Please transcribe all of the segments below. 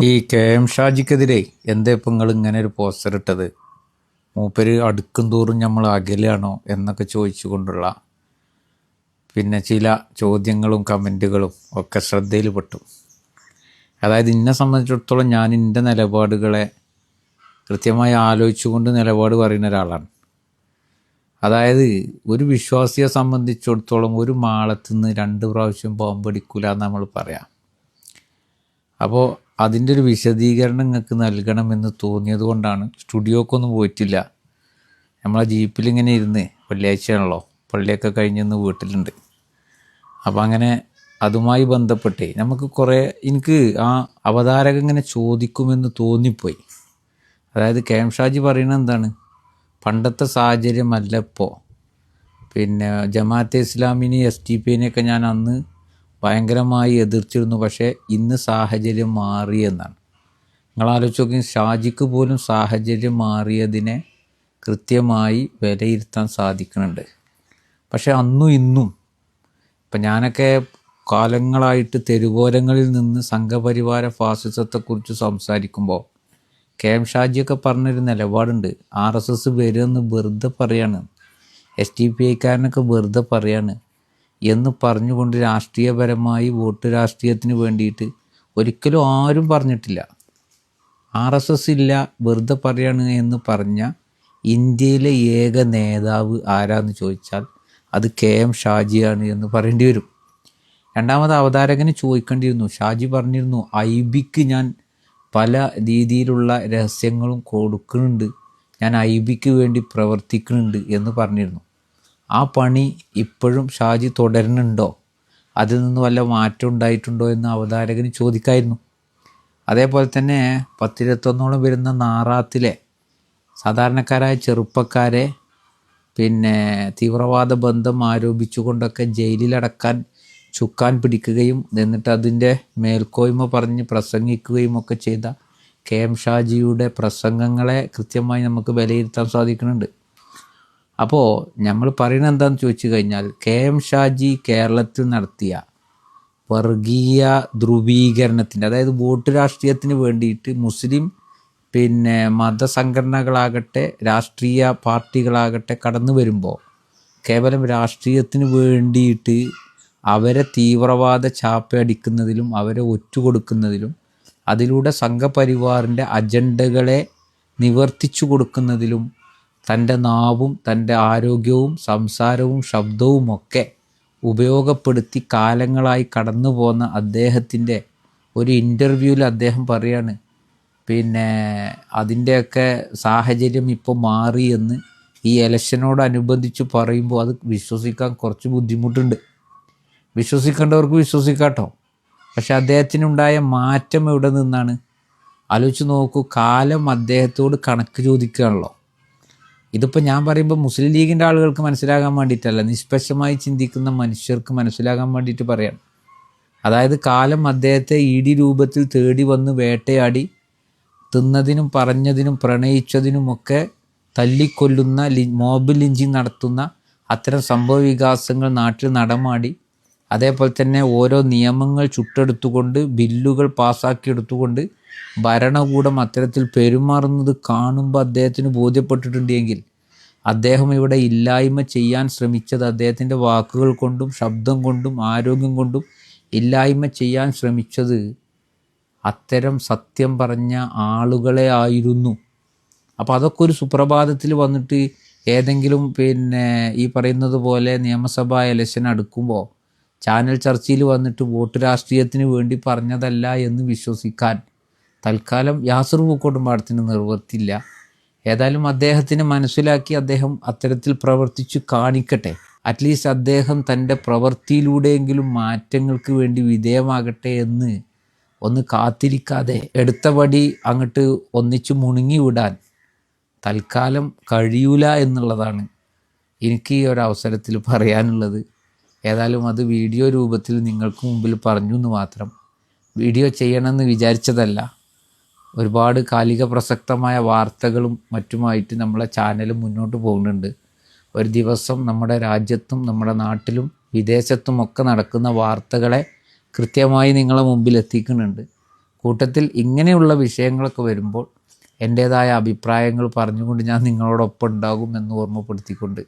ഈ K M ഷാജിക്കെതിരെ എന്താ ഇപ്പം നിങ്ങൾ ഇങ്ങനെ ഒരു പോസ്റ്റർ ഇട്ടത്? മൂപ്പര് അടുക്കും തോറും നമ്മൾ അകലാണോ എന്നൊക്കെ ചോദിച്ചുകൊണ്ടുള്ള പിന്നെ ചില ചോദ്യങ്ങളും കമന്റുകളും ഒക്കെ ശ്രദ്ധയിൽപ്പെട്ടു. അതായത് എന്നെ സംബന്ധിച്ചിടത്തോളം ഞാൻ എന്റെ നിലപാടുകളെ കൃത്യമായി ആലോചിച്ചുകൊണ്ട് നിലപാട് പറയുന്ന ഒരാളാണ്. അതായത് ഒരു വിശ്വാസിയെ സംബന്ധിച്ചിടത്തോളം ഒരു മാളത്തിൽ നിന്ന് രണ്ട് പ്രാവശ്യം ബോംബടിക്കൂല എന്ന് നമ്മൾ പറയാം. അപ്പോൾ അതിന്റെ ഒരു വിശദീകരണം നിങ്ങൾക്ക് നൽകണമെന്ന് തോന്നിയത് കൊണ്ടാണ് സ്റ്റുഡിയോക്കൊന്നും പോയിട്ടില്ല. നമ്മളെ ജീപ്പിൽ ഇങ്ങനെ ഇരുന്ന് വെള്ളിയാഴ്ചയാണല്ലോ പള്ളിയൊക്കെ കഴിഞ്ഞെന്ന് വീട്ടിലുണ്ട്. അപ്പോൾ അങ്ങനെ അതുമായി ബന്ധപ്പെട്ട് നമുക്ക് കുറേ എനിക്ക് ആ അവതാരകൻ ഇങ്ങനെ ചോദിക്കുമെന്ന് തോന്നിപ്പോയി. അതായത് കെ എം ഷാജി പറയുന്നത് എന്താണ്? പണ്ടത്തെ സാഹചര്യമല്ല ഇപ്പോൾ പിന്നെ ജമാഅത്തെ ഇസ്ലാമിനെ എസ് ടി പിനെയൊക്കെ ഞാൻ അന്ന് ഭയങ്കരമായി എതിർത്തിരുന്നു. പക്ഷേ ഇന്ന് സാഹചര്യം മാറിയെന്നാണ് നിങ്ങൾ ആലോചിച്ച് നോക്കി ഷാജിക്ക് പോലും സാഹചര്യം മാറിയതിനെ കൃത്യമായി വിലയിരുത്താൻ സാധിക്കുന്നുണ്ട്. പക്ഷേ അന്നും ഇന്നും ഇപ്പം ഞാനൊക്കെ കാലങ്ങളായിട്ട് തെരുവോരങ്ങളിൽ നിന്ന് സംഘപരിവാര ഫാസിസത്തെക്കുറിച്ച് സംസാരിക്കുമ്പോൾ കെ എം ഷാജിയൊക്കെ പറഞ്ഞൊരു നിലപാടുണ്ട്. ആർ എസ് എസ് വരുമെന്ന് വെറുതെ പറയാണ്. എസ് ടി പി ഐക്കാരനൊക്കെ വെറുതെ പറയാണ്. എന്ന് പറഞ്ഞുകൊണ്ട് രാഷ്ട്രീയപരമായി വോട്ട് രാഷ്ട്രീയത്തിന് വേണ്ടിയിട്ട് ഒരിക്കലും ആരും പറഞ്ഞിട്ടില്ല. ആർ എസ് എസ് ഇല്ല വെറുതെ പറയാണ് എന്ന് പറഞ്ഞ ഇന്ത്യയിലെ ഏക നേതാവ് ആരാന്ന് ചോദിച്ചാൽ അത് കെ എം ഷാജിയാണ് എന്ന് പറയേണ്ടി വരും. രണ്ടാമത് അവതാരകന് ചോദിക്കേണ്ടിയിരുന്നു. ഷാജി പറഞ്ഞിരുന്നു ഐ ബിക്ക് ഞാൻ പല രീതിയിലുള്ള രഹസ്യങ്ങളും കൊടുക്കുന്നുണ്ട്. ഞാൻ ഐ ബിക്ക് വേണ്ടി പ്രവർത്തിക്കുന്നുണ്ട് എന്ന് പറഞ്ഞിരുന്നു. ആ പണി ഇപ്പോഴും ഷാജി തുടരുന്നുണ്ടോ? അതിൽ നിന്ന് വല്ല മാറ്റം ഉണ്ടായിട്ടുണ്ടോ എന്ന് അവതാരകന് ചോദിക്കായിരുന്നു. അതേപോലെ തന്നെ പത്തിരുപത്തൊന്നോളം വരുന്ന നാറാത്തിലെ സാധാരണക്കാരായ ചെറുപ്പക്കാരെ പിന്നെ തീവ്രവാദ ബന്ധം ആരോപിച്ചുകൊണ്ടൊക്കെ ജയിലിലടക്കാൻ ചുക്കാൻ പിടിക്കുകയും എന്നിട്ട് അതിന്റെ മേൽക്കോയ്മ പറഞ്ഞ് പ്രസംഗിക്കുകയും ഒക്കെ ചെയ്ത കെ എം ഷാജിയുടെ പ്രസംഗങ്ങളെ കൃത്യമായി നമുക്ക് വിലയിരുത്താൻ സാധിക്കുന്നുണ്ട്. അപ്പോൾ നമ്മൾ പറയുന്നത് എന്താണെന്ന് ചോദിച്ചു കഴിഞ്ഞാൽ കെ എം ഷാജി കേരളത്തിൽ നടത്തിയ വർഗീയ ധ്രുവീകരണത്തിന്റെ അതായത് വോട്ട് രാഷ്ട്രീയത്തിന് വേണ്ടിയിട്ട് മുസ്ലിം പിന്നെ മതസംഘടനകളാകട്ടെ രാഷ്ട്രീയ പാർട്ടികളാകട്ടെ കടന്നു വരുമ്പോൾ കേവലം രാഷ്ട്രീയത്തിന് വേണ്ടിയിട്ട് അവരെ തീവ്രവാദ ചാപ്പയടിക്കുന്നതിലും അവരെ ഒറ്റുകൊടുക്കുന്നതിലും അതിലൂടെ സംഘപരിവാറിന്റെ അജണ്ടകളെ നിവർത്തിച്ചു കൊടുക്കുന്നതിലും തന്റെ നാവും തന്റെ ആരോഗ്യവും സംസാരവും ശബ്ദവുമൊക്കെ ഉപയോഗപ്പെടുത്തി കാലങ്ങളായി കടന്നു പോന്ന അദ്ദേഹത്തിന്റെ ഒരു ഇന്റർവ്യൂവിൽ അദ്ദേഹം പറയാണ് പിന്നെ അതിന്റെയൊക്കെ സാഹചര്യം ഇപ്പോൾ മാറി എന്ന് ഈ ഇലക്ഷനോടനുബന്ധിച്ച് പറയുമ്പോൾ അത് വിശ്വസിക്കാൻ കുറച്ച് ബുദ്ധിമുട്ടുണ്ട്. വിശ്വസിക്കേണ്ടവർക്ക് വിശ്വസിക്കാട്ടോ. പക്ഷെ അദ്ദേഹത്തിനുണ്ടായ മാറ്റം എവിടെ നിന്നാണ്? ആലോചിച്ച് നോക്കൂ കാലം അദ്ദേഹത്തോട് കണക്ക് ചോദിക്കുകയാണല്ലോ. ഇതിപ്പോൾ ഞാൻ പറയുമ്പോൾ മുസ്ലിം ലീഗിന്റെ ആളുകൾക്ക് മനസ്സിലാകാൻ വേണ്ടിയിട്ടല്ല നിഷ്പക്ഷമായി ചിന്തിക്കുന്ന മനുഷ്യർക്ക് മനസ്സിലാകാൻ വേണ്ടിയിട്ട് പറയാം. അതായത് കാലം അദ്ദേഹത്തെ ഇ ഡി രൂപത്തിൽ തേടി വന്ന് വേട്ടയാടി തിന്നതിനും പറഞ്ഞതിനും പ്രണയിച്ചതിനുമൊക്കെ തല്ലിക്കൊല്ലുന്ന ലി മോബ് ലിഞ്ചിങ് നടത്തുന്ന അത്തരം സംഭവ വികാസങ്ങൾ നാട്ടിൽ നടമാടി അതേപോലെ തന്നെ ഓരോ നിയമങ്ങൾ ചുട്ടെടുത്തുകൊണ്ട് ബില്ലുകൾ പാസ്സാക്കിയെടുത്തുകൊണ്ട് ഭരണകൂടം അത്തരത്തിൽ പെരുമാറുന്നത് കാണുമ്പോൾ അദ്ദേഹത്തിന് ബോധ്യപ്പെട്ടിട്ടുണ്ട് എങ്കിൽ അദ്ദേഹം ഇവിടെ ഇല്ലായ്മ ചെയ്യാൻ ശ്രമിച്ചത് അദ്ദേഹത്തിന്റെ വാക്കുകൾ കൊണ്ടും ശബ്ദം കൊണ്ടും ആരോഗ്യം കൊണ്ടും ഇല്ലായ്മ ചെയ്യാൻ ശ്രമിച്ചത് അത്തരം സത്യം പറഞ്ഞ ആളുകളെ ആയിരുന്നു. അപ്പോൾ അതൊക്കെ ഒരു സുപ്രഭാതത്തിൽ വന്നിട്ട് ഏതെങ്കിലും പിന്നെ ഈ പറയുന്നത് പോലെ നിയമസഭാ ഇലക്ഷൻ അടുക്കുമ്പോൾ ചാനൽ ചർച്ചയിൽ വന്നിട്ട് വോട്ട് രാഷ്ട്രീയത്തിന് വേണ്ടി പറഞ്ഞതല്ല എന്ന് വിശ്വസിക്കാൻ തൽക്കാലം യാസർ പൂക്കോട്ടുംപാടത്തിന് നിർവൃത്തില്ല ഏതായാലും അദ്ദേഹത്തിന് മനസ്സിലാക്കി അദ്ദേഹം അത്തരത്തിൽ പ്രവർത്തിച്ചു കാണിക്കട്ടെ. അറ്റ്ലീസ്റ്റ് അദ്ദേഹം തന്റെ പ്രവൃത്തിയിലൂടെയെങ്കിലും മാറ്റങ്ങൾക്ക് വേണ്ടി വിധേയമാകട്ടെ എന്ന് ഒന്ന് കാത്തിരിക്കാതെ എടുത്ത പടി അങ്ങോട്ട് ഒന്നിച്ച് മുണുങ്ങി വിടാൻ തൽക്കാലം കഴിയൂല എന്നുള്ളതാണ് എനിക്ക് ഈ ഒരു അവസരത്തിൽ പറയാനുള്ളത്. ഏതായാലും അത് വീഡിയോ രൂപത്തിൽ നിങ്ങൾക്ക് മുമ്പിൽ പറഞ്ഞു എന്ന് മാത്രം. വീഡിയോ ചെയ്യണമെന്ന് വിചാരിച്ചതല്ല. ഒരുപാട് കാലിക പ്രസക്തമായ വാർത്തകളും മറ്റുമായിട്ട് നമ്മളെ ചാനൽ മുന്നോട്ട് പോകുന്നുണ്ട്. ഒരു ദിവസം നമ്മുടെ രാജ്യത്തും നമ്മുടെ നാട്ടിലും വിദേശത്തും ഒക്കെ നടക്കുന്ന വാർത്തകളെ കൃത്യമായി നിങ്ങളെ മുമ്പിൽ എത്തിക്കുന്നുണ്ട്. കൂട്ടത്തിൽ ഇങ്ങനെയുള്ള വിഷയങ്ങളൊക്കെ വരുമ്പോൾ എന്റേതായ അഭിപ്രായങ്ങൾ പറഞ്ഞുകൊണ്ട് ഞാൻ നിങ്ങളോടൊപ്പം ഉണ്ടാകും എന്ന് ഓർമ്മപ്പെടുത്തിക്കൊണ്ട്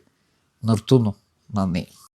നിർത്തുന്നു. നന്ദി.